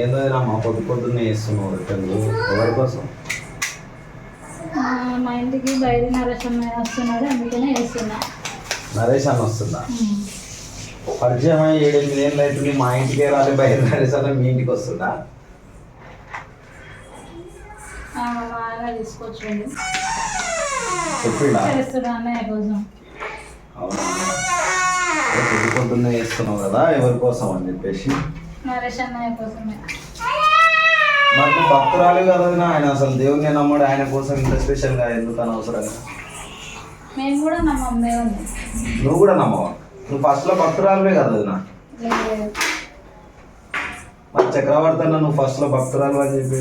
ఏందో మా పొద్దు పొద్దున్నే వేస్తున్నావు రిటర్న్లు ఎవరి కోసం? మా ఇంటికి బయట నరసం వస్తున్నాడు అందుకనే వేస్తున్నా నరేష్ అన్న వస్తుందా? పరిచయం అయ్యి ఏడెనిమిది ఏళ్ళు అవుతుంది మా ఇంటికే రాలే బయట నరేష్ అన్న మీ ఇంటికి వస్తుందా? మా ఆయన తీసుకొచ్చిండు. చెప్పిండా? చేస్తున్నా అన్నయ్య కోసం. అవునా? ఏ పొద్దు పొద్దున్నే వేస్తున్నావు కదా ఎవరి కోసం అని చెప్పేసి. నరేష్ అన్నయ్య కోసమే. మరి నువ్వు భక్తురాలు కదా? ఆయన అసలు దేవుని నమ్మడు ఆయన కోసం ఇంత స్పెషల్గా ఎందుకు అనవసరంగా మేము కూడా నమ్మం దేవుణ్ణి. నువ్వు కూడా నమ్మవా? నువ్వు ఫస్ట్లో భక్తురాలువే కదా మరి చక్రవర్తి అన్న నువ్వు ఫస్ట్లో భక్తురాలు అని చెప్పి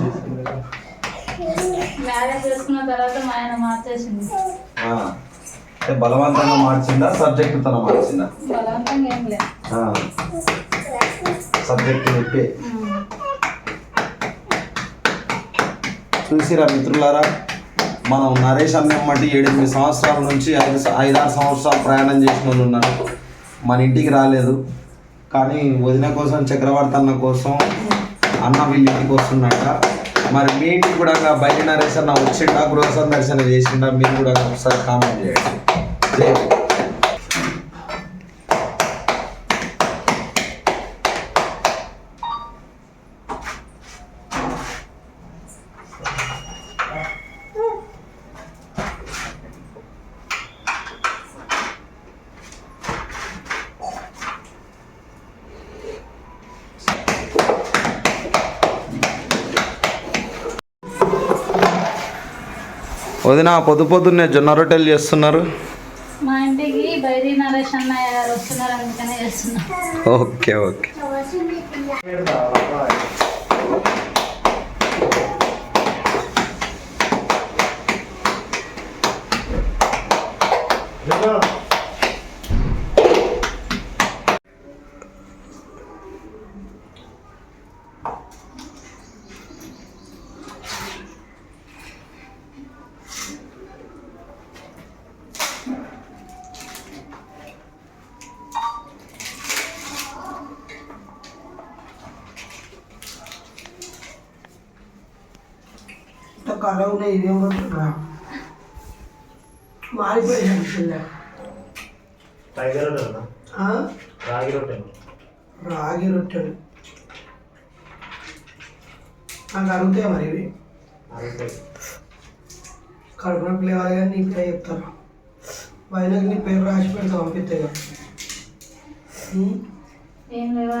చేసుకుంది కదా. మ్యారేజ్ చేసుకున్న తర్వాత మా ఆయన మార్చేసింది. అంటే బలవంతంగా మార్చిందా సబ్జెక్ట్ తన మార్చిందా సబ్జెక్ట్ చెప్పి. చూసిరా మిత్రులారా మనం నరేష్ అన్నమ్మటి ఏడెనిమిది సంవత్సరాల నుంచి ఐదు ఐదారు సంవత్సరాలు ప్రయాణం చేసిన వాళ్ళు ఉన్నారు. మన ఇంటికి రాలేదు. కానీ వదిన కోసం చక్రవర్తి అన్న కోసం అన్న వీళ్ళ ఇంటికి వస్తున్నట్ట మరి మీ ఇంటికి కూడా బయట నరేష్ అన్న వచ్చిండా? గృహ సందర్శన చేసిండా? మీరు కూడా ఒకసారి కామెంట్ చేయండి జై హింద్. వదిన పొద్దు పొద్దున్నే జొన్న రొట్టెలు చేస్తున్నారు. మా ఇంటికి బైరి నరేష్ అన్నయ్య గారు వస్తున్నారు అందుకనే చేస్తున్నా ఓకే ఓకే. ఇంత కలర్ ఉన్నాయి ఇదేం కొట్టుకురా మారిపోయాను పిల్ల రాగి రొట్టెలు? రాగి రొట్టెలు నాకు అడుగుతాయి మరి ఇవి? కడుపు నొప్పి లేవాలి కానీ నీ పేరు చెప్తాను. పైనకి నీ పేరు రాసి పెడతా పంపిస్తే కదా ఉం? ఏం లేవా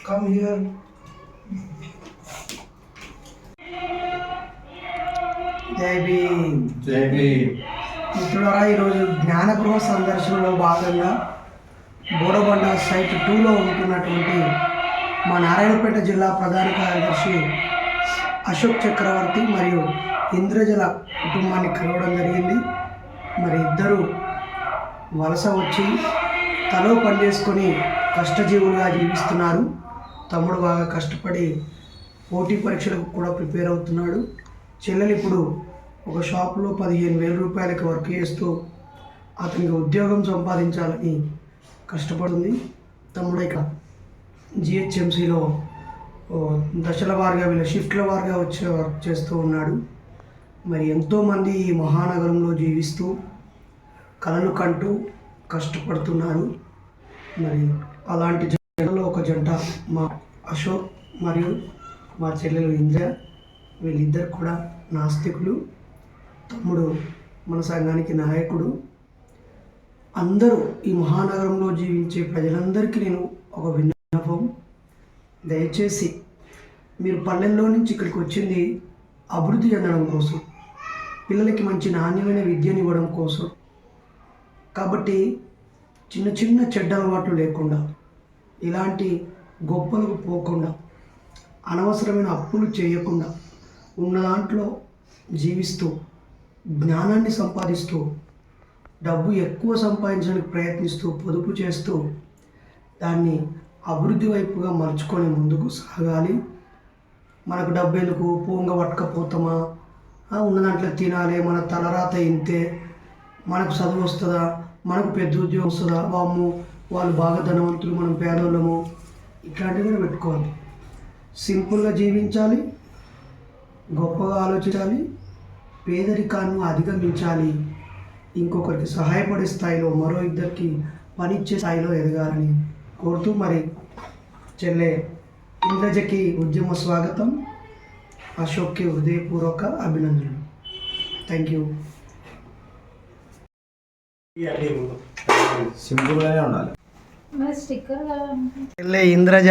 నా కడుపు కమ్ హియర్ జై భీమ్. మిత్రులారా ఈరోజు జ్ఞానగృహ సందర్శనలో భాగంగా బోడబండ సైట్ టూలో ఉంటున్నటువంటి మా నారాయణపేట జిల్లా ప్రధాన కార్యదర్శి అశోక్ చక్రవర్తి మరియు ఇంద్రజల కుటుంబాన్ని కలవడం జరిగింది. మరి ఇద్దరు వలస వచ్చి తలో పనిచేసుకొని కష్టజీవులుగా జీవిస్తున్నారు. తమ్ముడు బాగా కష్టపడి పోటీ పరీక్షలకు కూడా ప్రిపేర్ అవుతున్నాడు. చెల్లెలు ఇప్పుడు ఒక షాప్లో పదిహేను వేల రూపాయలకి వర్క్ చేస్తూ అతనికి ఉద్యోగం సంపాదించాలని కష్టపడుతుంది. తమ్ముడు ఇక జిహెచ్ఎంసిలో దశల వారిగా వీళ్ళ షిఫ్ట్ల వారిగా వచ్చే వర్క్ చేస్తూ ఉన్నాడు. మరి ఎంతోమంది ఈ మహానగరంలో జీవిస్తూ కలలు కంటూ కష్టపడుతున్నారు. మరి అలాంటి జంటలో ఒక జంట మా అశోక్ మరియు మా చెల్లెలు ఇంద్ర వీళ్ళిద్దరు కూడా నాస్తికులు తమ్ముడు మన సంఘానికి నాయకుడు. అందరూ ఈ మహానగరంలో జీవించే ప్రజలందరికీ నేను ఒక విన్నపం. దయచేసి మీరు పల్లెల్లో నుంచి ఇక్కడికి వచ్చింది అభివృద్ధి చెందడం కోసం పిల్లలకి మంచి నాణ్యమైన విద్యనివ్వడం కోసం. కాబట్టి చిన్న చిన్న చెడ్డ అలవాట్లు లేకుండా ఇలాంటి గొప్పలకు పోకుండా అనవసరమైన అప్పులు చేయకుండా ఉన్న దాంట్లో జీవిస్తూ జ్ఞానాన్ని సంపాదిస్తూ డబ్బు ఎక్కువ సంపాదించడానికి ప్రయత్నిస్తూ పొదుపు చేస్తూ దాన్ని అభివృద్ధి వైపుగా మలుచుకొని ముందుకు సాగాలి. మనకు డబ్బు ఎందుకు? పోంగ పట్టకపోతామా? ఉన్న దాంట్లో తినాలి మన తలరాత ఇంతే. మనకు చదువు వస్తుందా? మనకు పెద్ద ఉద్యోగం వస్తుందా? వాము వాళ్ళు బాగా ధనవంతులు మనం పేదోళ్ళము ఇట్లాంటివి కూడా పెట్టుకోవాలి. సింపుల్గా జీవించాలి గొప్పగా ఆలోచించాలి పేదరికాన్ని అధిగమించాలి. ఇంకొకరికి సహాయపడే స్థాయిలో మరో ఇద్దరికి పనిచ్చే స్థాయిలో ఎదగాలని కోరుతూ మరి చెల్లె ఇంద్రజకి ఉద్యమ స్వాగతం. అశోక్కి హృదయపూర్వక అభినందనలు. థ్యాంక్ యూ సింపుల్గానే ఉండాలి. ఇంద్రజ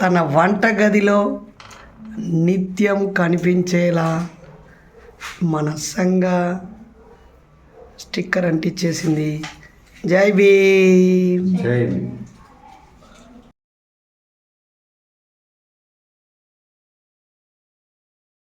తన వంట గదిలో నిత్యం కనిపించేలా మనస్సంగా స్టిక్కర్ అంటించేసింది జై భీమ్.